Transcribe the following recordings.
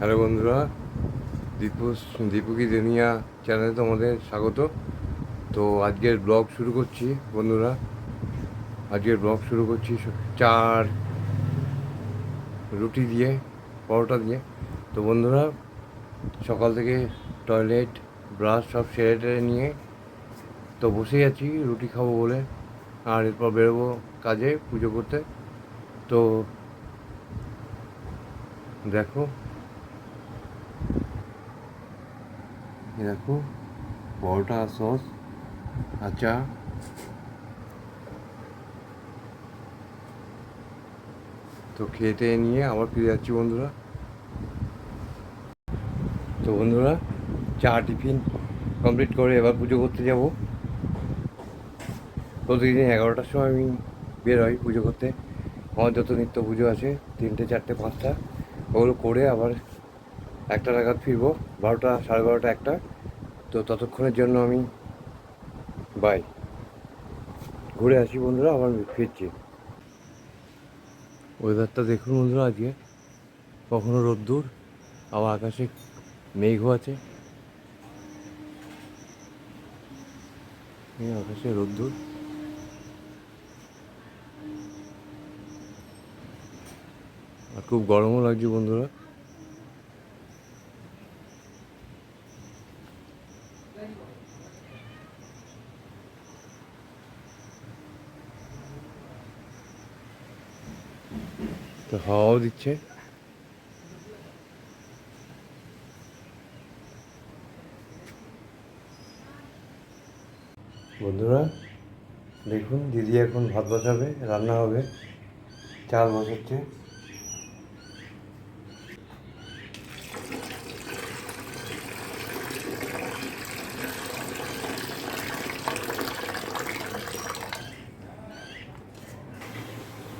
Hello বন্ধুরা, দীপু দীপুকি দুনিয়া চ্যানেলে তোমাদের স্বাগত। তো আজকের ব্লগ শুরু করছি বন্ধুরা। আজকের ব্লগ শুরু করছি চার রুটি দিয়ে, পরোটা দিয়ে। তো বন্ধুরা, সকাল থেকে টয়লেট ব্রাশ সব সেরে টেরে নিয়ে তো বসেই আছি, রুটি খাব বলে। আর এরপর বেরোবো কাজে পুজো করতে। তো দেখো এই দেখো, পরোটা, সস আচা তো খেতে নিয়ে আবার ফিরে যাচ্ছি বন্ধুরা। তো বন্ধুরা, চা, টিফিন কমপ্লিট করে এবার পুজো করতে যাব। প্রতিদিন এগারোটার সময় আমি বের হই পুজো করতে। আমার যত নিত্য পুজো আছে, তিনটে, চারটে, পাঁচটা, ওগুলো করে আবার একটা নাগাদ ফিরবো, বারোটা, সাড়ে বারোটা একটা। তো ততক্ষণের জন্য আমি বাই ঘুরে আসি বন্ধুরা, আবার ফিরছি। ওয়েদারটা দেখুন বন্ধুরা আজকে। কখনো রোদ্দুর, আবার আকাশে মেঘও আছে। আকাশে রোদ্দুর। আর খুব গরমও লাগছে বন্ধুরা। তো হাওয়াও দিচ্ছে। বন্ধুরা, দেখুন, দিদি এখন ভাত বসাবে, রান্না হবে, চাল বসাচ্ছে।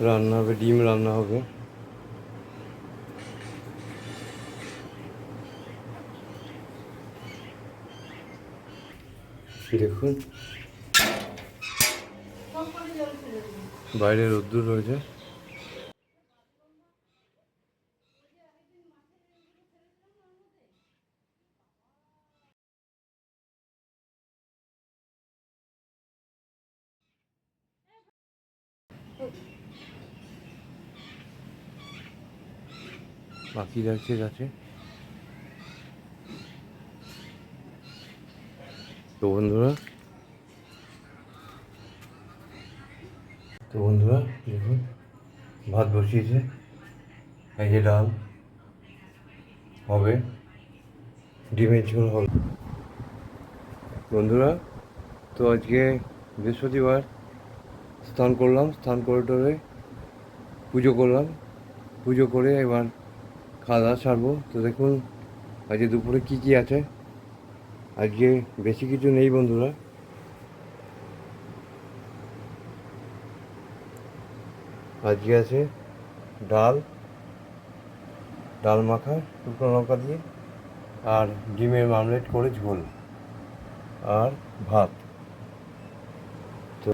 রান্না হবে, ডিম রান্না হবে। দেখুন। বাইরে রোদ্দুর রয়েছে। পাখি যাচ্ছে গাছে তো বন্ধুরা তো বন্ধুরা, দেখুন, ভাত বসিয়েছে। এই যে ডাল, হবে, ডিমের ঝোল হবে। বন্ধুরা, তো আজকে বৃহস্পতিবার, স্নান করলাম, স্নান করে টরে পুজো করলাম। পুজো করে এবার খাওয়া দাওয়া সারবো। তো দেখুন, আজকে দুপুরে কী কী আছে? আজকে বেশি কিছু নেই বন্ধুরা। আজকে আছে ডাল ডাল মাখা, শুকনো লঙ্কা দিয়ে, আর ডিমের মামলেট করে ঝোল, আর ভাত। তো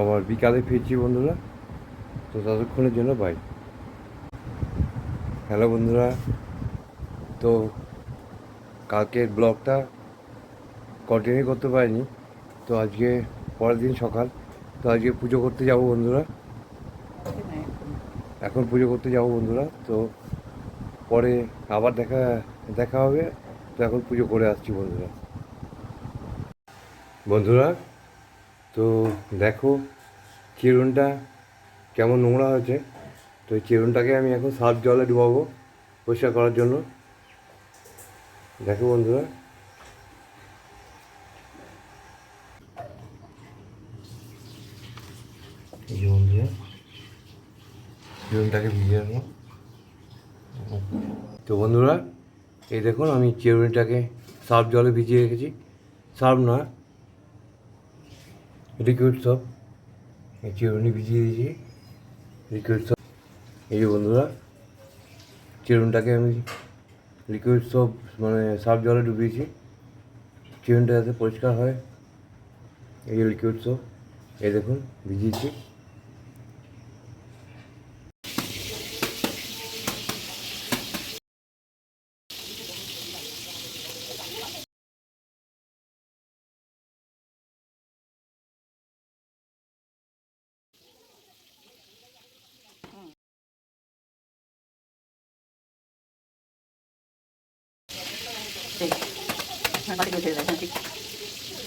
আবার বিকালে ফিরছি বন্ধুরা। তো ততক্ষণের জন্য বাই হ্যালো বন্ধুরা। তো কালকের ব্লগটা কন্টিনিউ করতে পারিনি। তো আজকে পরের দিন সকাল, তো আজকে পুজো করতে যাব বন্ধুরা। এখন পুজো করতে যাব বন্ধুরা, তো পরে আবার দেখা দেখা হবে। তো এখন পুজো করে আসছি বন্ধুরা। বন্ধুরা, তো দেখো চিরুনটা কেমন নোংরা হয়েছে। তো এই চিরুনটাকে আমি এখন সার্ফ জলে ডুবাবো পরিষ্কার করার জন্য। দেখো বন্ধুরা এই যে বন্ধুরা চিরুনটাকে ভিজিয়ে রাখব তো বন্ধুরা, এই দেখুন, আমি চিরুনিটাকে সার্ফ জলে ভিজিয়ে রেখেছি। সার্ফ না লিকুইড সব এই চিরুনি ভিজিয়ে দিয়েছি লিকুইড সব এই যে বন্ধুরা, চিরুনটাকে আমি লিকুইড সব মানে সার্ফ জলে ডুবিয়েছি। চিরুনটা যাতে পরিষ্কার হয়, এই যে লিকুইড সব এই দেখুন, ভিজিয়েছি। হ্যাঁ বাটি করে ছেড়ে দেয় হ্যাঁ ঠিক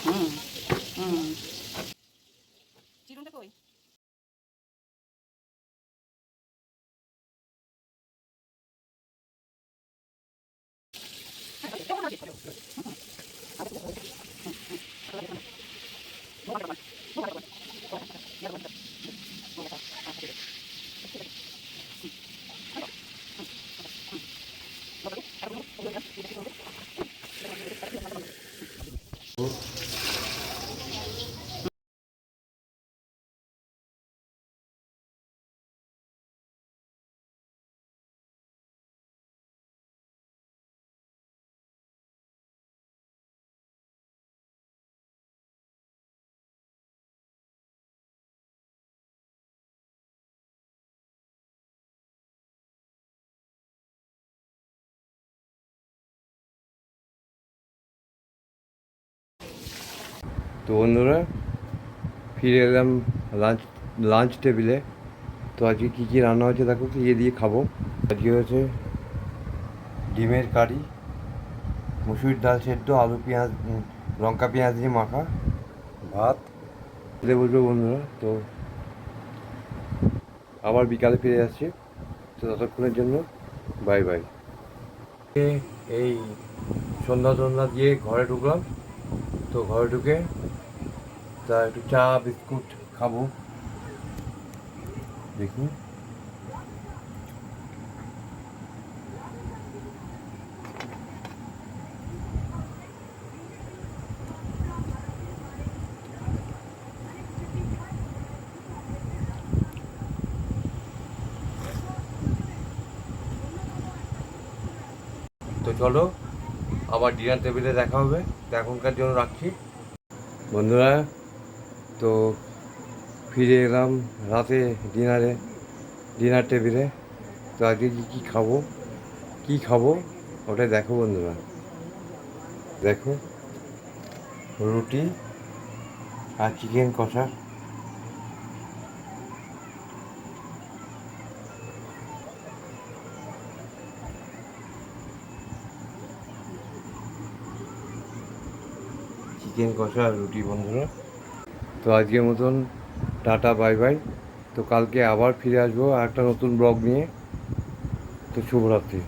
হুম হুম চিরুনটা কই তো বন্ধুরা, ফিরে এলাম লাঞ্চ লাঞ্চ টেবিলে তো আজকে কী কী রান্না হচ্ছে দেখো, কি দিয়ে খাব? আজকে হচ্ছে ডিমের কারি মুসুরির ডাল সেদ্ধ, আলু পেঁয়াজ লঙ্কা পেঁয়াজ দিয়ে মাখা, ভাত। খেতে বসবো বন্ধুরা, তো আবার বিকালে ফিরে যাচ্ছি তো ততক্ষণের জন্য বাই বাই এই সন্ধ্যা সন্ধ্যা দিয়ে ঘরে ঢুকলাম। তো ঘরে ঢুকে তা একটু চা, বিস্কুট খাব। দেখুন তো চলো, আবার ডিনার টেবিলে দেখা হবে। এখনকার জন্য রাখছি। বন্ধুরা তো ফিরে এলাম রাতে ডিনারে, ডিনার টেবিলে। তো আজকে কী কী খাব? কী খাব? ওটা দেখো বন্ধুরা। দেখো, রুটি আর চিকেন কষা। চিকেন কষা আর রুটি বন্ধুরা। তো আজকের মতন টাটা, বাই বাই। তো কালকে আবার ফিরে আসব আর একটা নতুন ব্লগ নিয়ে। তো শুভরাত্রি।